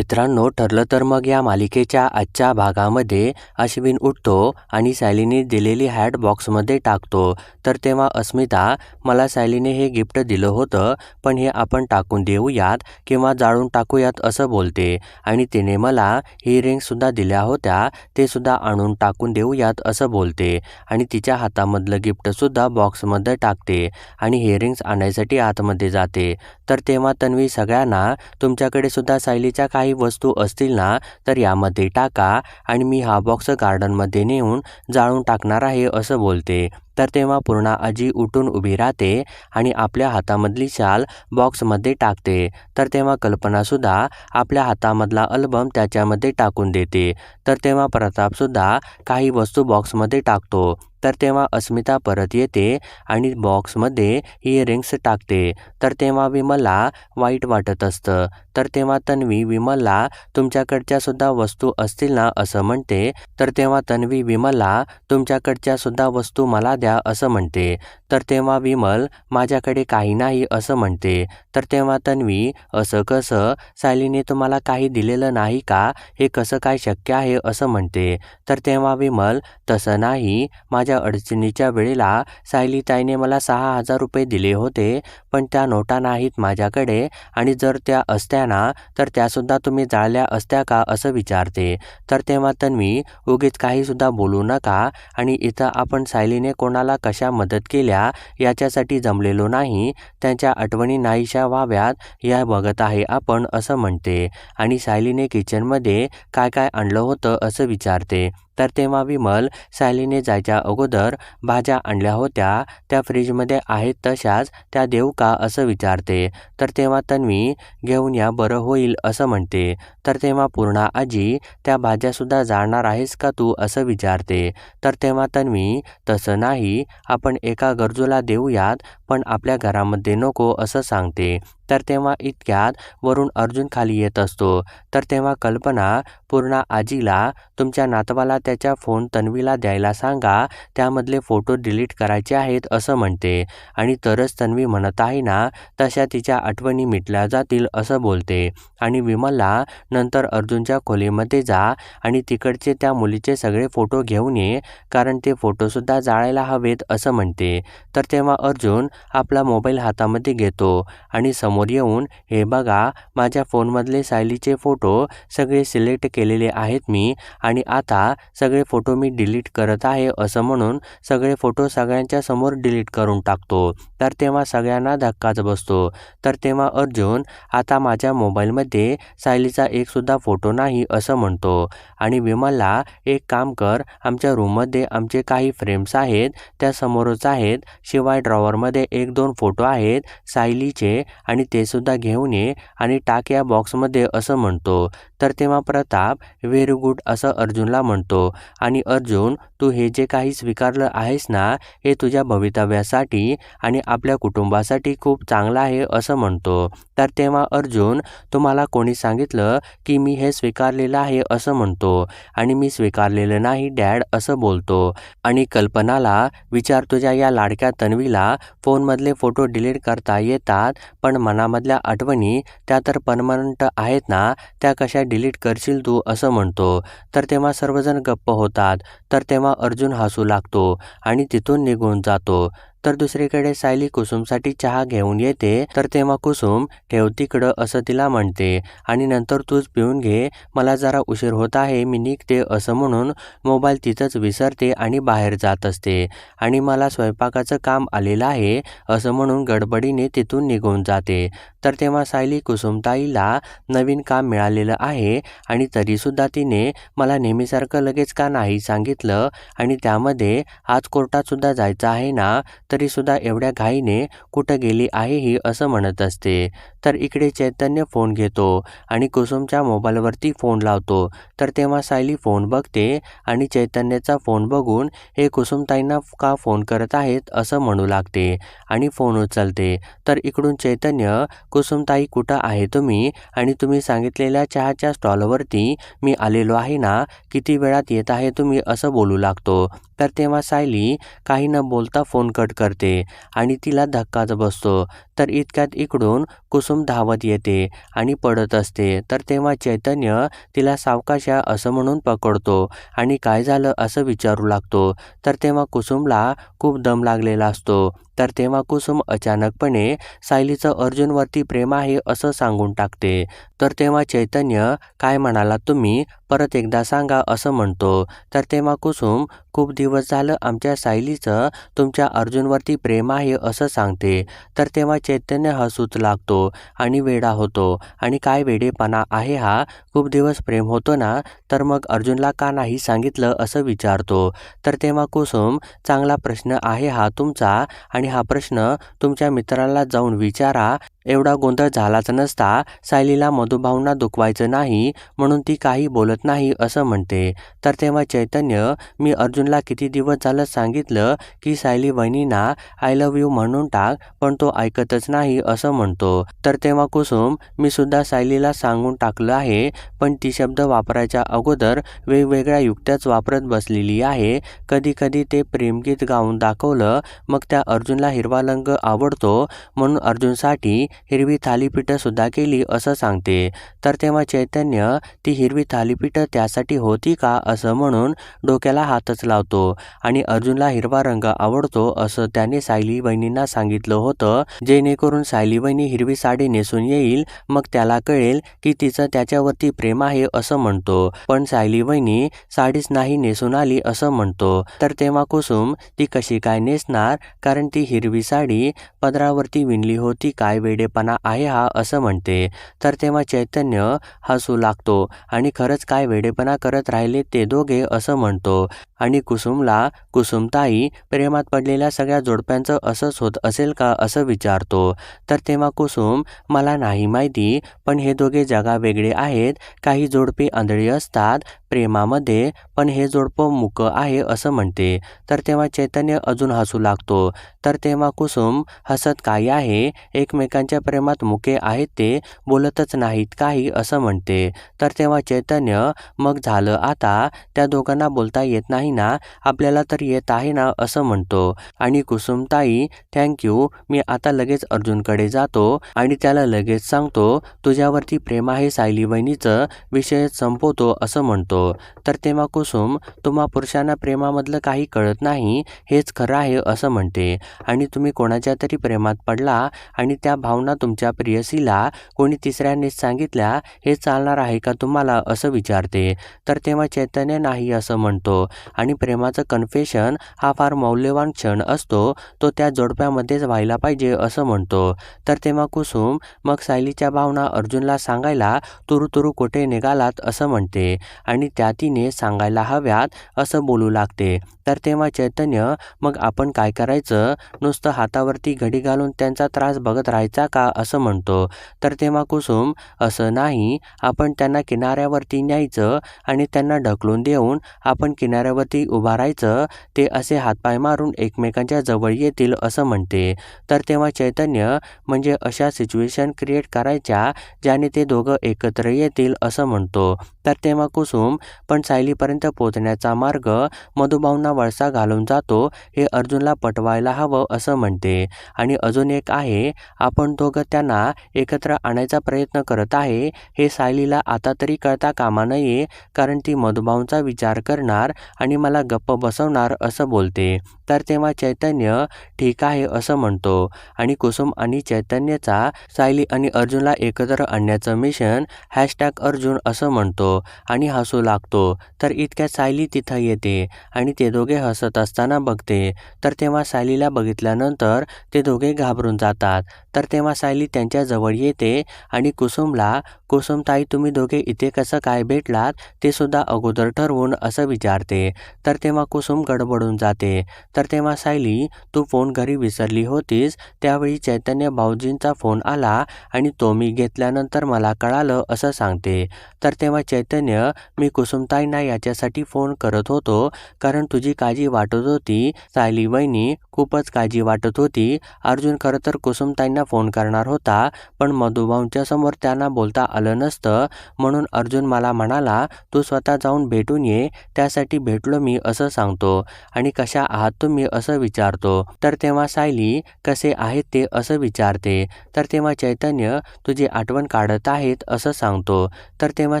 मित्रांनो ठरलं तर मग या मालिकेच्या आजच्या भागामध्ये अश्विन उठतो आणि सायलीने दिलेली हॅट बॉक्समध्ये टाकतो. तर तेव्हा अस्मिता मला सायलीने हे गिफ्ट दिलं होतं पण हे आपण टाकून देऊयात किंवा जाळून टाकूयात असं बोलते. आणि तिने मला ही रिंगसुद्धा दिल्या होत्या ते सुद्धा आणून टाकून देऊयात असं बोलते. आणि तिच्या हातामधलं गिफ्टसुद्धा बॉक्समध्ये टाकते आणि हे रिंग्स आणायसाठी आतमध्ये जाते. तर तेव्हा तन्वी सगळ्यांना तुमच्याकडे सुद्धा सायलीच्या काही वस्तू असतील ना तर यामध्ये टाका आणि मी हा बॉक्स गार्डनमध्ये नेऊन जाळून टाकणार आहे असं बोलते. तर तेव्हा पूर्णा आजी उठून उभी राहते आणि आपल्या हातामधली शाल बॉक्समध्ये टाकते. तर तेव्हा कल्पनासुद्धा आपल्या हातामधला अल्बम त्याच्यामध्ये टाकून देते. तर तेव्हा प्रतापसुद्धा काही वस्तू बॉक्समध्ये टाकतो. तर तेव्हा अस्मिता परत येते आणि बॉक्समध्ये इयरिंग्स रिंग्स टाकते. तर तेव्हा विमलला वाईट वाटत असतं. तर तेव्हा तन्वी विमलला तुमच्याकडच्या सुद्धा वस्तू असतील ना? असं म्हणते. तर तेव्हा तन्वी विमलला तुमच्याकडच्या सुद्धा वस्तू मला द्या असं म्हणते. तर तेव्हा विमल माझ्याकडे काही नाही असं म्हणते. तर तेव्हा तन्वी असं कसं? सायलीने तुम्हाला काही दिलेलं नाही का? हे कसं काय शक्य आहे? असं म्हणते. तर तेव्हा विमल तसं नाही. माझ्या अडचणीच्या वेळेला सायली ताईने मला सहा हजार रुपये दिले होते पण त्या नोटा नाहीत माझ्याकडे आणि जर त्या असत्या ना तर त्यासुद्धा तुम्ही जाळल्या असत्या का? असं विचारते. तर तेव्हा तन्वी उगीच काहीसुद्धा बोलू नका आणि इथं आपण सायलीने कोणाला कशा मदत केल्या? याच्यासाठी जमलेलो नाही. त्यांच्या आठवणी नाहीशा व्हाव्यात या बघत आहे आपण असं म्हणते. आणि सायलीने किचनमध्ये काय काय आणलं होतं असं विचारते. तर तेव्हा विमल सायलीने जायच्या अगोदर भाज्या आणल्या होत्या. त्या फ्रीजमध्ये आहेत तशाच त्या देऊ का असं विचारते. तर तेव्हा तन्वी घेऊन या बरं होईल असं म्हणते. तर तेव्हा पूर्णा आजी त्या भाज्यासुद्धा जाणार आहेस का तू? असं विचारते. तर तेव्हा तन्वी तसं नाही आपण एका गरजूला देऊयात पण आपल्या घरामध्ये नको असं सांगते. तर तेव्हा इतक्यात वरून अर्जुन खाली येत असतो. तर तेव्हा कल्पना पूर्ण आजीला तुमच्या नातवाला त्याच्या फोन तन्वीला द्यायला सांगा. त्यामधले फोटो डिलीट करायचे आहेत असं म्हणते. आणि तरच तन्वी म्हणत आहे ना तशा तिच्या आठवणी मिटल्या जातील असं बोलते. आणि विमलला नंतर अर्जुनच्या खोलीमध्ये जा आणि तिकडचे त्या मुलीचे सगळे फोटो घेऊन ये कारण ते फोटोसुद्धा जाळायला हवेत असं म्हणते. तर तेव्हा अर्जुन आपला मोबाईल हातामध्ये घेतो आणि समोर येऊन हे बघा माझ्या फोनमधले सायलीचे फोटो सगळे सिलेक्ट केलेले आहेत मी आणि आता सगळे फोटो मी डिलीट करत आहे असं म्हणून सगळे फोटो सगळ्यांच्या समोर डिलीट करून टाकतो. तर तेव्हा सगळ्यांना धक्काच बसतो. तर तेव्हा अर्जुन आता माझ्या मोबाईलमध्ये सायलीचा एकसुद्धा फोटो नाही असं म्हणतो. आणि विमलला एक काम कर आमच्या रूममध्ये आमचे काही फ्रेम्स आहेत त्या समोरच आहेत. शिवाय ड्रॉवरमध्ये एक दोन फोटो आहेत सायलीचे आणि ते सुद्धा घेऊन ये आणि टाक या बॉक्समध्ये असं म्हणतो. तर तेव्हा प्रताप व्हेरी गुड असं अर्जुनला म्हणतो. आणि अर्जुन तू हे जे काही स्वीकारलं आहेस ना हे तुझ्या भवितव्यासाठी आणि आपल्या कुटुंबासाठी खूप चांगलं आहे असं म्हणतो. तर तेव्हा अर्जुन तुम्हाला कोणी सांगितलं की मी हे स्वीकारलेलं आहे असं म्हणतो. आणि मी स्वीकारलेलं नाही डॅड असं बोलतो. आणि कल्पनाला विचार तुझ्या या लाडक्या तन्वीला फोनमधले फोटो डिलीट करता येतात पण मनामधल्या आठवणी त्या तर परमनंट आहेत ना त्या कशा डिलीट करशील तू असं म्हणतो तर तेव्हा सर्वजण गप्प होतात तर तेव्हा अर्जुन हसू लागतो आणि तिथून निघून जातो. तर दुसरीकडे सायली कुसुमसाठी चहा घेऊन येते तर तेव्हा कुसुम ठेव तिकडं असं तिला म्हणते. आणि नंतर तूच पिऊन घे मला जरा उशीर होत आहे मी निघते असं म्हणून मोबाईल तिथंच विसरते आणि बाहेर जात असते. आणि मला स्वयंपाकाचं काम आलेलं आहे असं म्हणून गडबडीने तिथून निघून जाते. तर तेव्हा सायली कुसुमताईला नवीन काम मिळालेलं आहे आणि तरीसुद्धा तिने मला नेहमीसारखं लगेच का नाही सांगितलं आणि त्यामध्ये आज कोर्टातसुद्धा जायचं आहे ना तरीसुद्धा एवढ्या घाईने कुठं गेली आहे ही असं म्हणत असते. तर इकडे चैतन्य फोन घेतो आणि कुसुमच्या मोबाईलवरती फोन लावतो. तर तेव्हा सायली फोन बघते आणि चैतन्याचा फोन बघून हे कुसुमताईंना का फोन करत आहेत? असं म्हणू लागते आणि फोन उचलते. तर इकडून चैतन्य कुसुमताई कुठं आहे तुम्ही? आणि तुम्ही सांगितलेल्या चहाच्या स्टॉलवरती मी आलेलो आहे ना? किती वेळात येत आहे तुम्ही? असं बोलू लागतो. तर तेव्हा सायली काही न बोलता फोन कट करते आणि तिला धक्काच बसतो. तर इतक्यात इकडून कुसुम धावत येते आणि पडत असते. तर तेव्हा चैतन्य तिला सावकाशा असं म्हणून पकडतो आणि काय झालं असं विचारू लागतो. तर तेव्हा कुसुमला खूप दम लागलेला असतो. तर तेव्हा कुसुम अचानकपणे सायलीचं अर्जुनवरती प्रेम आहे असं सांगून टाकते. तर तेव्हा चैतन्य काय म्हणाला तुम्ही? परत एकदा सांगा असं म्हणतो. तर तेव्हा कुसुम खूप दिवस झालं आमच्या सायलीचं तुमच्या अर्जुनवरती प्रेम आहे असं सांगते. तर तेव्हा चैतन्य हा सूच लागतो आणि वेडा होतो. आणि काय वेडेपणा आहे हा? खूप दिवस प्रेम होतो ना? तर मग अर्जुनला का नाही सांगितलं असं विचारतो. तर तेव्हा कुसुम चांगला प्रश्न आहे हा तुमचा? आणि हा प्रश्न तुमच्या मित्राला जाऊन विचारा. एवढा गोंधळ झालाच नसता. सायलीला मधुभावना दुखवायचं नाही म्हणून ती काही बोलत नाही असं म्हणते. तर तेव्हा चैतन्य मी अर्जुनला किती दिवस झालं सांगितलं की सायली वहिनींना आय लव्ह यू म्हणून टाक पण तो ऐकतच नाही असं म्हणतो. तर तेव्हा कुसुम मी सुद्धा सायलीला सांगून टाकलं आहे पण ती शब्द वापरायच्या अगोदर वेगवेगळ्या युक्त्याच वापरत बसलेली आहे. कधी कधी ते प्रेमगीत गाऊन दाखवलं मग त्या अर्जुनला हिरवा रंग आवडतो म्हणून अर्जुनसाठी हिरवी थालीपीठं सुद्धा केली असं सांगते. तर तेव्हा चैतन्य ती हिरवी थालीपीठं त्यासाठी होती का? असं म्हणून डोक्याला हातच लावतो. आणि अर्जुनला हिरवा रंग आवडतो असं त्याने सायली वहिनींना सांगितलं होतं जे जेणेकरून सायली वहिनी हिरवी साडी नेसून येईल मग त्याला कळेल की तिचं त्याच्यावरती प्रेम आहे असं म्हणतो. पण सायली वहिनी साडीच नाही नेसून आली असं म्हणतो. तर तेव्हा कुसुम ती कशी काय नेसणार? कारण ती हिरवी साडी पदरावरती विणली होती काय वेडेपणा आहे हा? असं म्हणते. तर तेव्हा चैतन्य हसू लागतो आणि खरंच काय वेडेपणा करत राहिले ते दोघे असं म्हणतो. आणि कुसुमला कुसुमताई प्रेमात पडलेल्या सगळ्या जोडप्यांचं असंच होत असेल का असं विचारतो. तर तेव्हा कुसुम मला नाही माहिती पण हे दोघे जगा वेगळे आहेत. काही जोडपे आंधळी असतात प्रेमामध्ये पण हे जोडपं मुक आहे असं म्हणते. तर तेव्हा चैतन्य अजून हसू लागतो. तर तेव्हा कुसुम हसत काही आहे? एकमेकांच्या प्रेमात मुके आहेत ते? बोलतच नाहीत काही? असं म्हणते. तर तेव्हा चैतन्य मग झालं आता? त्या दोघांना बोलता येत नाही ना आपल्याला तर येत आहे ना असं म्हणतो. आणि कुसुमताई थँक्यू मी आता लगेच अर्जुनकडे जातो आणि त्याला लगेच सांगतो तुझ्यावरती प्रेम आहे सायली वहिनीचं विषय संपवतो असं म्हणतो. तर तेव्हा कुसुम तुम्हा पुरुषांना प्रेमामधलं काही कळत नाही हेच खरं आहे असं म्हणते. आणि तुम्ही कोणाच्या तरी प्रेमात पडला आणि त्या भावना तुमच्या प्रियसीला कोणी तिसऱ्यानेच सांगितल्या हे चालणार आहे का तुम्हाला असं विचारते. तर तेव्हा चैतन्य नाही असं म्हणतो. आणि प्रेमाचं कन्फेशन हा फार मौल्यवान क्षण असतो तो त्या जोडप्यामध्येच व्हायला पाहिजे असं म्हणतो. तर तेव्हा कुसुम मग सायलीच्या भावना अर्जुनला सांगायला तुरु तुरु कुठे निघालात असं म्हणते आणि त्या तिने सांगायला हव्यात असं बोलू लागते. तर तेव्हा चैतन्य मग आपण काय करायचं? नुसतं हातावरती घडी घालून त्यांचा त्रास बघत राहायचा का? असं म्हणतो. तर तेव्हा कुसुम असं नाही आपण त्यांना किनाऱ्यावरती न्यायचं आणि त्यांना ढकलून देऊन आपण किनाऱ्यावर किनाऱ्यावरती उभा राहायचं ते असे हातपाय मारून एकमेकांच्या जवळ येतील असं म्हणते. तर तेव्हा चैतन्य म्हणजे अशा सिच्युएशन क्रिएट करायच्या ज्याने ते दोघं एकत्र येतील असं म्हणतो. तर तेव्हा कुसुम पण सायलीपर्यंत पोचण्याचा मार्ग मधुभावना वळसा घालून जातो हे अर्जुनला पटवायला हवं असं म्हणते. आणि अजून एक आहे आपण दोघं त्यांना एकत्र आणायचा प्रयत्न करत आहे हे सायलीला आता तरी कळता कामा नये कारण ती मधुभावचा विचार करणार आणि मला गप्प बसवणार असं बोलते. तर तेव्हा चैतन्य ठीक आहे असं म्हणतो. आणि कुसुम आणि चैतन्यचा सायली आणि अर्जुनला एकत्र आणण्याचं मिशन हॅशटॅग अर्जुन असं म्हणतो आणि हसू लागतो. तर इतक्यात सायली तिथं येते आणि ते दोघे हसत असताना बघते. तर तेव्हा सायलीला बघितल्यानंतर ते दोघे घाबरून जातात. तर तेव्हा सायली त्यांच्याजवळ येते आणि कुसुमला कुसुमताई तुम्ही दोघे इथे कसं काय भेटलात ते सुद्धा अगोदर ठरवून असं विचारते. तर तेव्हा कुसुम गडबडून जाते. तर तेव्हा सायली तू फोन घरी विसरली होतीस? त्यावेळी चैतन्य भाऊजींचा फोन आला आणि तो मी घेतल्यानंतर मला कळालं असं सांगते. तर तेव्हा चैतन्य मी कुसुमताईंना याच्यासाठी फोन करत होतो कारण तुझी काळजी वाटत होती. सायली वहिनी खूपच काळजी वाटत होती. अर्जुन खरं तर कुसुमताईंना फोन करणार होता पण मधुभाऊंच्या समोर त्यांना बोलता आलं नसतं. म्हणून अर्जुन मला म्हणाला तू स्वतः जाऊन भेटून ये त्यासाठी भेटलो उठलो मी असं सांगतो आणि कशा आहात तुम्ही असं विचारतो. तर तेव्हा सायली कसे आहेत ते असं विचारते. तर तेव्हा चैतन्य तुझी आठवण काढत आहेत असं सांगतो. तर तेव्हा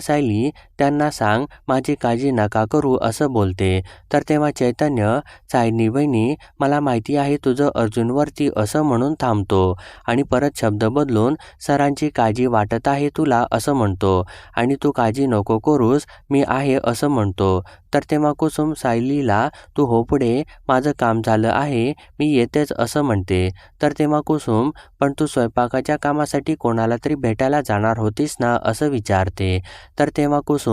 सायली त्यांना सांग माझी काळजी नका करू असं बोलते. तर तेव्हा चैतन्य सायनी बहिणी मला माहिती आहे तुझं अर्जुनवरती असं म्हणून थांबतो आणि परत शब्द बदलून सरांची काळजी वाटत आहे तुला असं म्हणतो. आणि तू काळजी नको करूस मी आहे असं म्हणतो. तर तेव्हा कुसुम सायलीला तू हो पुढे माझं काम झालं आहे मी येतेच असं म्हणते. तर तेव्हा कुसुम पण तू स्वयंपाकाच्या कामासाठी कोणाला तरी भेटायला जाणार होतीस ना असं विचारते. तर तेव्हा कुसुम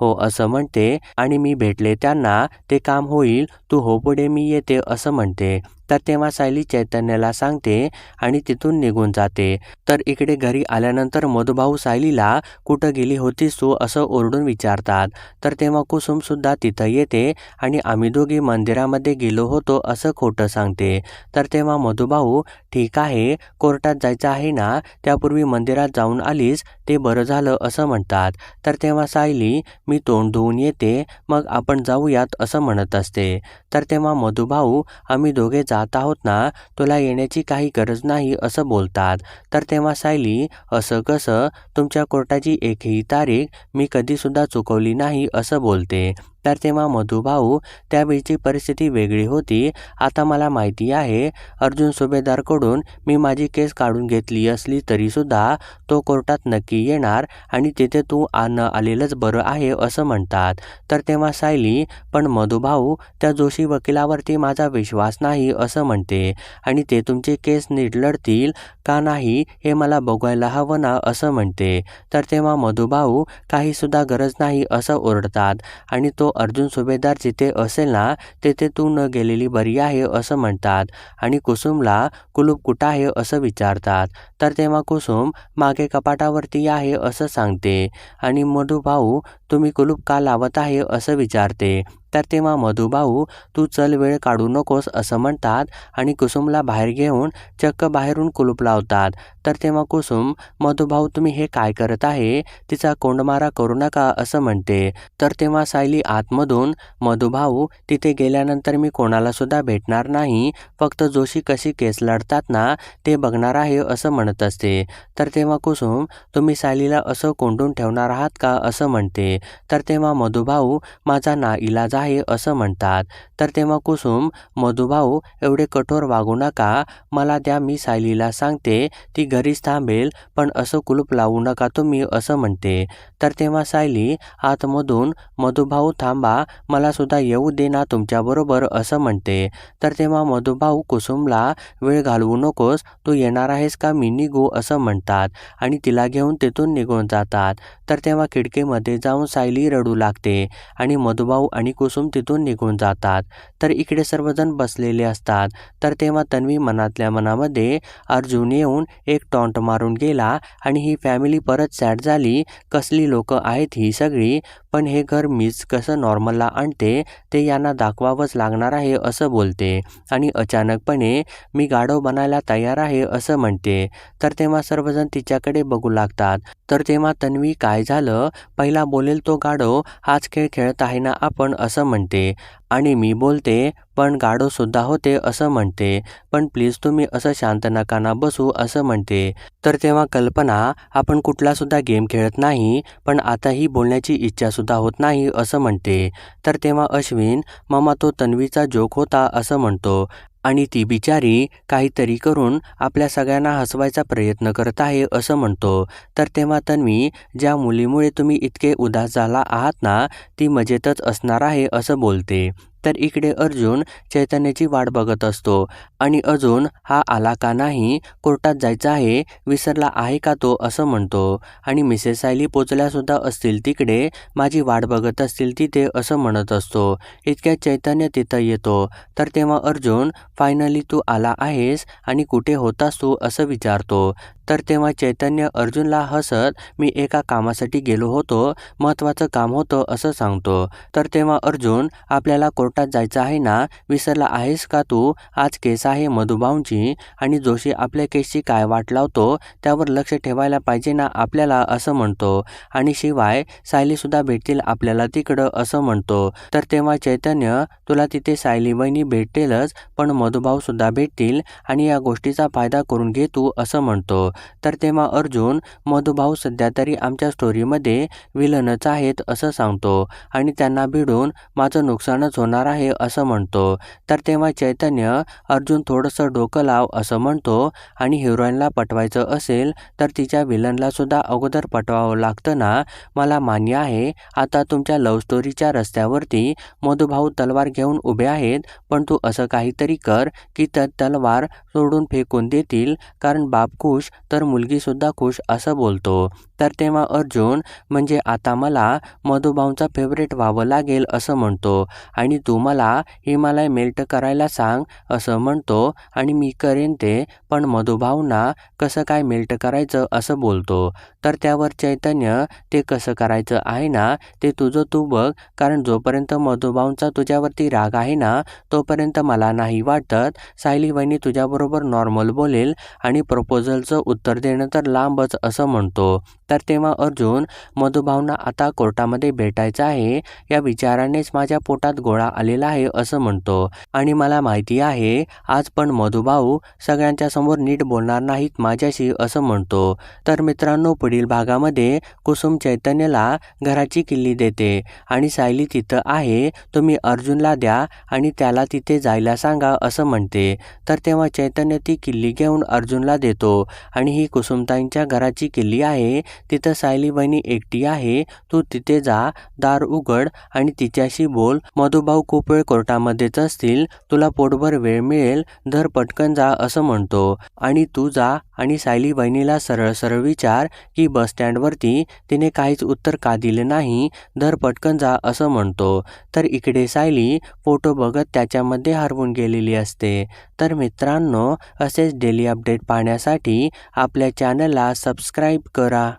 हो असं म्हणते आणि मी भेटले त्यांना ते काम होईल तू हो पुढे मी येते असं म्हणते. तर तेव्हा सायली चैतन्याला सांगते आणि तिथून निघून जाते. तर इकडे घरी आल्यानंतर मधुभाऊ सायलीला कुठं गेली होतीस तू असं ओरडून विचारतात. तर तेव्हा कुसुमसुद्धा तिथं येते आणि आम्ही दोघी मंदिरामध्ये गेलो होतो असं खोटं सांगते. तर तेव्हा मधुभाऊ ठीक आहे कोर्टात जायचं आहे ना? त्यापूर्वी मंदिरात जाऊन आलीस ते बरं झालं असं म्हणतात. तर तेव्हा सायली मी तोंड धुवून येते मग आपण जाऊयात असं म्हणत असते. तर तेव्हा मधुभाऊ आम्ही दोघे जा जात आहोत ना तुला येण्याची काही गरज नाही असं बोलतात. तर तेव्हा सायली असं कसं? तुमच्या कोर्टाची एकही तारीख मी कधीसुद्धा चुकवली नाही असं बोलते. तर तेव्हा मधुभाऊ त्यावेळची परिस्थिती वेगळी होती. आता मला माहिती आहे अर्जुन सुभेदारकडून मी माझी केस काढून घेतली असली तरीसुद्धा तो कोर्टात नक्की येणार आणि तिथे तू न आलेलंच बरं आहे असं म्हणतात. तर तेव्हा सायली पण मधुभाऊ त्या जोशी वकिलावरती माझा विश्वास नाही असं म्हणते. आणि ते तुमचे केस नीट लढतील का नाही हे मला बघायला हवं ना असं म्हणते. तर तेव्हा मधुभाऊ काहीसुद्धा गरज नाही असं ओरडतात. आणि तो अर्जुन सुभेदार जिथे असेल ना तेथे तू न गेलेली बरी आहे असं म्हणतात. आणि कुसुमला कुलूप कुठं आहे असं विचारतात. तर तेव्हा कुसुम मागे कपाटावरती आहे असं सांगते. आणि मधुभाऊ तुम्ही कुलूप का लावत आहे असं विचारते. तर तेव्हा मधुभाऊ तू चल वेळ काढू नकोस असं म्हणतात आणि कुसुमला बाहेर घेऊन चक्क बाहेरून कुलूप लावतात. तर तेव्हा कुसुम मधुभाऊ तुम्ही हे काय करत आहे? तिचा कोंडमारा करू नका असं म्हणते. तर तेव्हा सायली आतमधून मधुभाऊ तिथे गेल्यानंतर मी कोणाला सुद्धा भेटणार नाही. फक्त जोशी कशी केस लढतात ना ते बघणार आहे असं म्हणत असते. तर तेव्हा कुसुम तुम्ही सायलीला असं कोंडून ठेवणार आहात का? असं म्हणते. तर तेव्हा मधुभाऊ माझा ना इलाज आहे असं म्हणतात. तर तेव्हा कुसुम मधुभाऊ एवढे कठोर वागू नका. मला द्या मी सायलीला सांगते. ती घरीच थांबेल पण असं कुलूप लावू नका तुम्ही असं म्हणते. तर तेव्हा सायली आतमधून मधुभाऊ थांबा. मला सुद्धा येऊ दे ना तुमच्याबरोबर असं म्हणते. तर तेव्हा मधुभाऊ कुसुमला वेळ घालवू नकोस. तू येणार आहेस का? मी निघू असं म्हणतात. आणि तिला घेऊन तिथून निघून जातात. तर तेव्हा खिडकीमध्ये जाऊन सायली रडू लागते आणि मधुभाऊ आणि कुसुम तिथून निघून जातात. तर इकडे सर्वजण बसलेले असतात. तर तेव्हा तन्वी मनातल्या मनामध्ये अर्जुन येऊन एक टॉन्ट मारून गेला आणि ही फॅमिली परत सॅड झाली. कसली लोक आहेत ही सगळी? पण हे घर मीच कसं नॉर्मलला आणते? ते यांना दाखवावंच लागणार आहे असं बोलते. आणि अचानकपणे मी गाढव बनायला तयार आहे असं म्हणते. तर तेव्हा सर्वजण तिच्याकडे बघू लागतात. तर तेव्हा तन्वी काय झालं? पहिला बोलेल तो गाढव हाच खेळ खेळत आहे ना आपण असं म्हणते. आणि मी बोलते पण गाढव सुद्धा होते असं म्हणते. पण प्लीज तुम्ही असं शांत नका ना बसू असं म्हणते. तर तेव्हा कल्पना आपण कुठला सुद्धा गेम खेळत नाही पण आताही बोलण्याची इच्छा सुद्धा होत नाही असं म्हणते. तर तेव्हा अश्विन मामा तो तन्वीचा जोक होता असं म्हणतो. आणि ती बिचारी काहीतरी करून आपल्या सगळ्यांना हसवायचा प्रयत्न करत आहे असं म्हणतो. तर तेव्हा तन्वी ज्या मुलीमुळे तुम्ही इतके उदास झाला आहात ना ती मजेतच असणार आहे असं बोलते. तर इकडे अर्जुन चैतन्याची वाट बघत असतो. आणि अजून हा आला का नाही कोर्टात जायचं आहे विसरला आहे का तो असं म्हणतो. आणि मिसेस सायली पोचल्यासुद्धा असतील तिकडे माझी वाट बघत असतील तिथे असं म्हणत असतो. इतक्यात चैतन्य तिथं येतो. तर तेव्हा अर्जुन फायनली तू आला आहेस आणि कुठे होतास तू? असं विचारतो. तर तेव्हा चैतन्य अर्जुनला हसत मी एका कामासाठी गेलो होतो महत्त्वाचं काम होतं असं सांगतो. तर तेव्हा अर्जुन आपल्याला कोर्ट कोर्टात जायचं आहे ना? विसरला आहेस का तू? आज केस आहे मधुभाऊंची आणि जोशी आपल्या केसची काय वाट लावतो? त्यावर लक्ष ठेवायला पाहिजे ना आपल्याला? असं म्हणतो. आणि शिवाय सायलीसुद्धा भेटतील आपल्याला तिकडं असं म्हणतो. तर तेव्हा चैतन्य तुला तिथे सायली वहिनी भेटतीलच पण मधुभाऊसुद्धा भेटतील आणि या गोष्टीचा फायदा करून घे तू असं म्हणतो. तर तेव्हा अर्जुन मधुभाऊ सध्या तरी आमच्या स्टोरीमध्ये विलनच आहेत असं सांगतो. आणि त्यांना भिडून माझं नुकसानच होणार आहे असं म्हणतो. तर तेव्हा चैतन्य अर्जुन थोडंसं डोकं लाव असं म्हणतो आणि हिरोईनला पटवायचं असेल तर तिच्या विलनला सुद्धा अगोदर पटवावं लागतं ना? मला मान्य आहे. आता तुमच्या लव्ह स्टोरीच्या रस्त्यावरती मधुभाऊ तलवार घेऊन उभे आहेत. पण तू असं काहीतरी कर की तर तलवार सोडून फेकून देतील. कारण बाप खुश तर मुलगीसुद्धा खुश असं बोलतो. तर तेव्हा अर्जुन म्हणजे आता मला मधुभाऊंचा फेवरेट व्हावं लागेल असं म्हणतो आणि तू मला हिमालय मेल्ट करायला सांग असं म्हणतो आणि मी करेन ते पण मधुभाऊंना कसं काय मेल्ट करायचं असं बोलतो. तर त्यावर चैतन्य ते कसं करायचं आहे ना ते तुझं तू बघ कारण जोपर्यंत मधुभाऊंचा तुझ्यावरती राग आहे ना तोपर्यंत मला नाही वाटत. सायली वहिनी तुझ्याबरोबर नॉर्मल बोलेल आणि प्रपोजलचं उत्तर देणं तर लांबच असं म्हणतो. तर तेव्हा अर्जुन मधुभावना आता कोर्टामध्ये भेटायचं आहे. या विचारानेच माझ्या पोटात गोळा आलेला आहे असं म्हणतो. आणि मला माहिती आहे आज पण मधुभाऊ सगळ्यांच्या समोर नीट बोलणार नाहीत माझ्याशी असं म्हणतो. तर मित्रांनो पुढील भागामध्ये कुसुम चैतन्यला घराची किल्ली देते आणि सायली तिथं आहे. तुम्ही अर्जुनला द्या आणि त्याला तिथे जायला सांगा असं म्हणते. तर तेव्हा चैतन्य ती किल्ली घेऊन अर्जुनला देतो. आणि ही कुसुमताईंच्या घराची किल्ली आहे. तिथं सायली बहिणी एकटी आहे. तू तिथे जा दार उघड आणि तिच्याशी बोल. मधुभाऊ खूप वेळ कोर्टामध्येच असतील. तुला पोटभर वेळ मिळेल. धर पटकन जा असं म्हणतो. आणि तू जा आणि सायली बहिणीला सरळ सरळ विचार की बस स्टँडवरती तिने काहीच उत्तर का दिलं नाही. धर पटकन जा असं म्हणतो. तर इकडे सायली फोटो बघत त्याच्यामध्ये हरवून गेलेली असते. तर मित्रांनो असेच डेली अपडेट पाहण्यासाठी आपल्या चॅनलला सबस्क्राईब करा.